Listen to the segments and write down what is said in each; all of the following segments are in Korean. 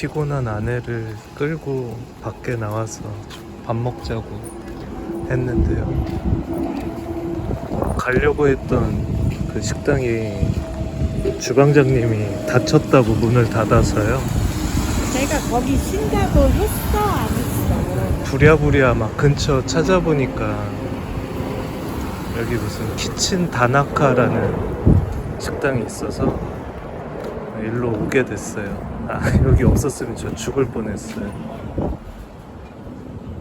피곤한 아내를 끌고 밖에 나와서 밥 먹자고 했는데요. 가려고 했던 그 식당이 주방장님이 닫혔다고 문을 닫아서요. 내가 거기 쉰다고 했어 안 했어? 부랴부랴 막 근처 찾아보니까 여기 무슨 키친 다나카라는 식당이 있어서 일로 오게 됐어요. 아 여기 없었으면 저 죽을 뻔했어요.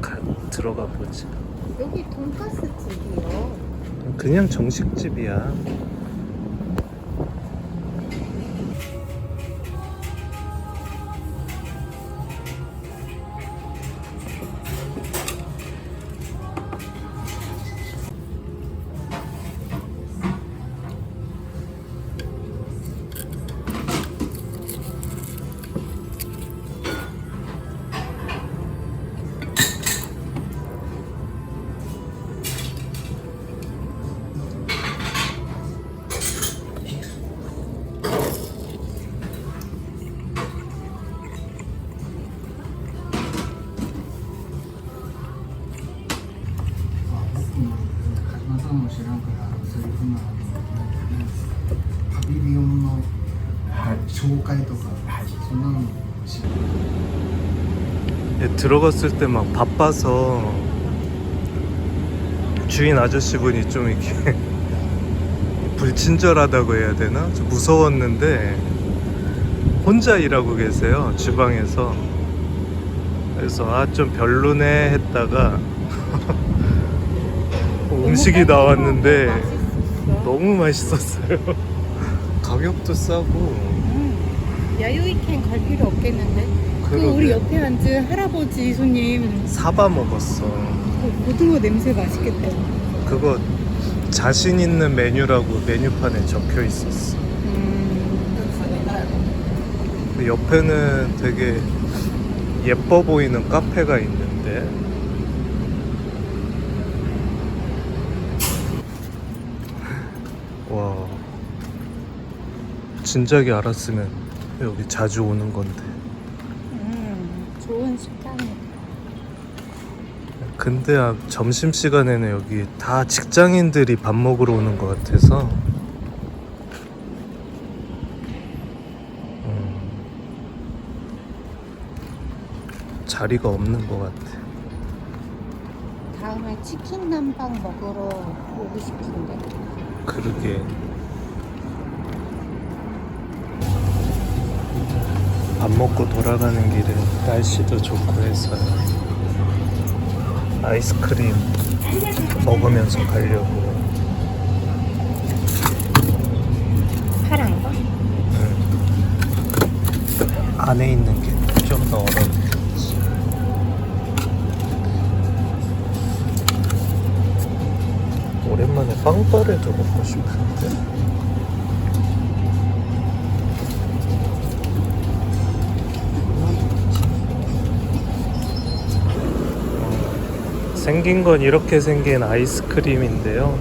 가, 들어가 보지. 여기 돈가스 집이요. 그냥 정식집이야. 들어갔을 때 막 바빠서 주인 아저씨분이 좀 이렇게 불친절하다고 해야 되나? 좀 무서웠는데 혼자 일하고 계세요 주방에서 그래서 아 좀 별로네 했다가 음식이 나왔는데. 너무 맛있었어요 가격도 싸고 음, 야유이캔 갈 필요 없겠는데? 그. 우리 옆에 앉은 할아버지 손님 사바 먹었어 그 고등어 냄새 맛있겠다. 그거 자신 있는 메뉴라고 메뉴판에 적혀 있었어. 음, 근데 옆에는 되게 예뻐 보이는 카페가 있는데 와 진작에 알았으면 여기 자주 오는 건데 음, 좋은 식당이다. 근데 아, 점심 시간에는 여기 다 직장인들이 밥 먹으러 오는 것 같아서 음, 자리가 없는 것 같아 다음에 치킨 남방 먹으러 오고 싶은데. 그러게 밥 먹고 돌아가는 길에 날씨도 좋고 해서 아이스크림 먹으면서 가려고 파란 거? 응. 안에 있는 게 좀더 어렵겠지 오랜만에 빵빠레도 먹고 싶은데 생긴 건 이렇게 생긴 아이스크림인데요.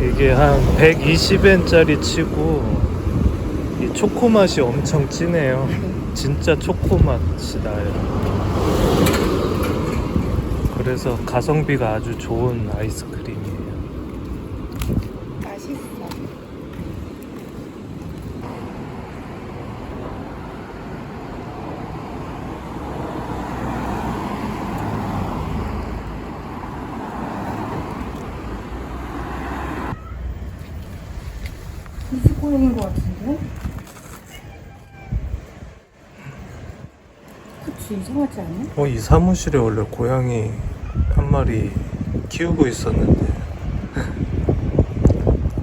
이게 한 120엔짜리 치고 이 초코 맛이 엄청 진해요. 진짜 초코 맛이 나요. 그래서 가성비가 아주 좋은 아이스크림이에요. 맛있어. 이지고양인 것 같은데? 그치 이상하지 않아? 어, 이 사무실에 원래 고양이 한 마리 키우고 있었는데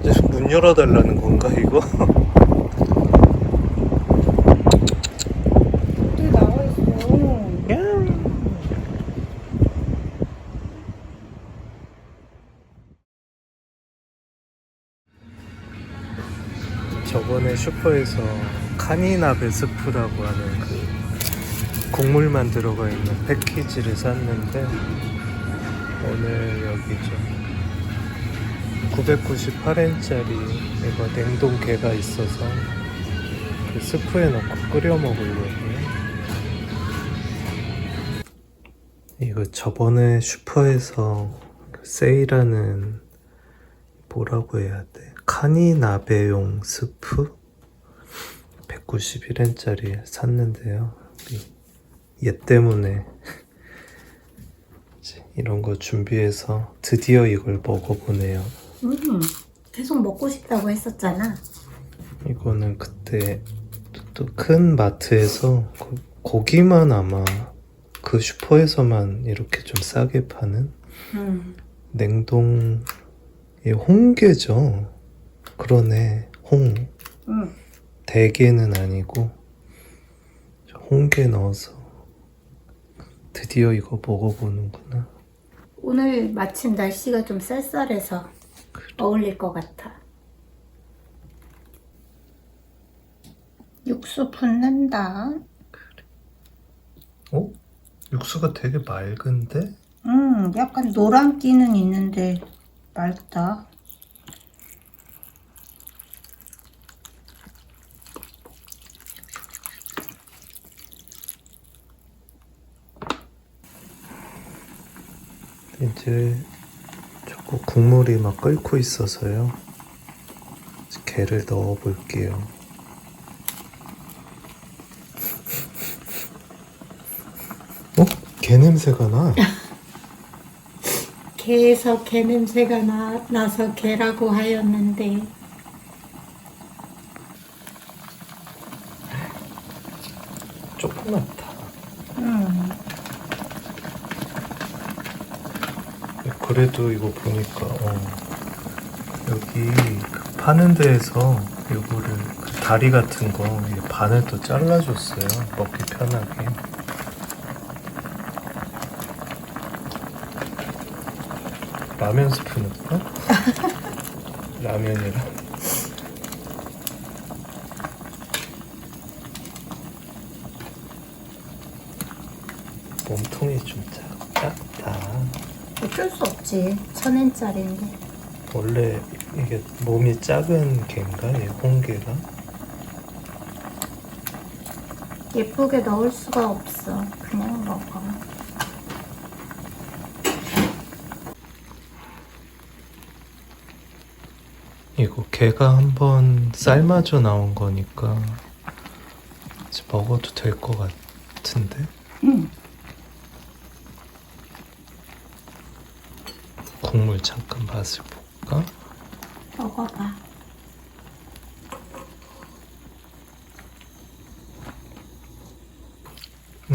이제 문 열어달라는 건가 이거? 슈퍼에서 카니나 베스프라고 하는 그 국물만 들어가 있는 패키지를 샀는데 오늘 여기 좀 998엔짜리 이거 냉동 게가 있어서 그 스프에 넣고 끓여 먹으려고요. 이거 저번에 슈퍼에서 그 세일하는 뭐라고 해야 돼? 카니 나베용 스프? 191엔짜리 샀는데요. 이- 얘 때문에 이런 거 준비해서 드디어 이걸 먹어보네요. 음, 계속 먹고 싶다고 했었잖아. 이거는 그때 또 큰 마트에서 고- 고기만 아마 그 슈퍼에서만 이렇게 좀 싸게 파는 음, 냉동 이 홍게죠. 그러네 홍 음. 대게는 아니고 홍게 넣어서 드디어 이거 먹어보는구나. 오늘 마침 날씨가 좀 쌀쌀해서 어울릴 것 같아. 육수 붓는다. 어? 육수가 되게 맑은데? 음, 약간 노란 기는 있는데 맑다. 이제 자꾸 국물이 막 끓고 있어서요. 이제 게를 넣어 볼게요. 어? 게 냄새가 나. 게에서 게 냄새가 나, 나서 게라고 하였는데 조그맣다. 음, 그래도 이거 보니까 어, 여기 그 파는 데에서 이거를 그 다리 같은 거 반을 또 잘라줬어요. 먹기 편하게. 라면 스프 넣을까? 라면이랑. 몸통이 좀 작, 작다. 어쩔 수 없지. 천 엔짜리인데. 원래 이게 몸이 작은 개인가? 얘 홍게가? 예쁘게 넣을 수가 없어. 그냥 먹어. 이거 게가 한번 삶아져 나온 거니까 이제 먹어도 될 것 같은데? 응. 국물 잠깐 맛을 볼까? 먹어봐.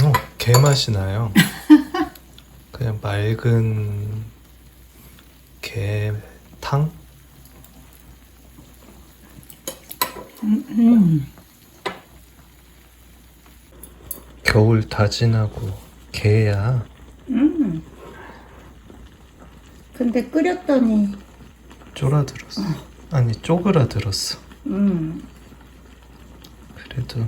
어, 게 맛이 나요. 그냥 맑은 게탕? 음. 겨울 다 지나고 게야. 음. 근데 끓였더니 쫄아들었어. 아니 쪼그라들었어. 음. 그래도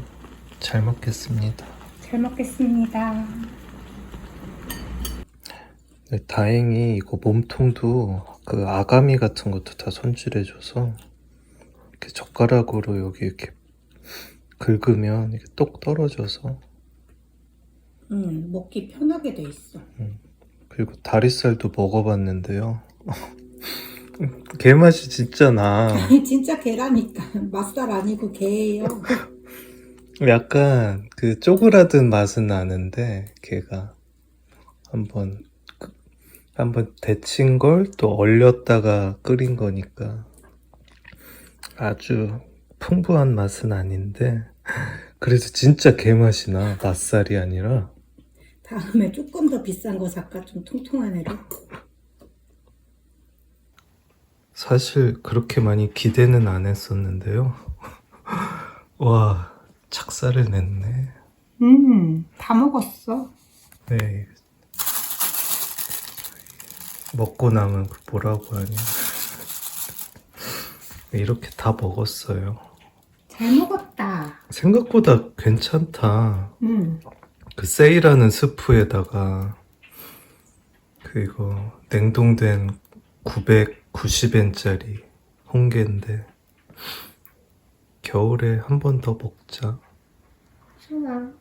잘 먹겠습니다. 잘 먹겠습니다. 네, 다행히 이거 몸통도 그 아가미 같은 것도 다 손질해줘서 이렇게 젓가락으로 여기 이렇게 긁으면 이게 똑 떨어져서 음, 먹기 편하게 돼 있어. 그리고 다리살도 먹어봤는데요. 게 맛이 진짜 나. 진짜 게라니까. 맛살 아니고 게예요. 약간 그 쪼그라든 맛은 나는데 걔가 한번 그- 한번 데친 걸 또 얼렸다가 끓인 거니까 아주 풍부한 맛은 아닌데 그래도 진짜 게 맛이 나 맛살이 아니라 다음에 조금 더 비싼 거 살까? 좀 통통한 애로. 사실 그렇게 많이 기대는 안 했었는데요 와 착살을 냈네 음, 다 먹었어. 네. 먹고 남은 그 뭐라고 하냐. 이렇게 다 먹었어요. 잘 먹었다. 생각보다 괜찮다. 음, 그 세일하는 스프에다가 그 이거 냉동된 990엔짜리 홍게인데 겨울에 한 번 더 먹자. 좋아.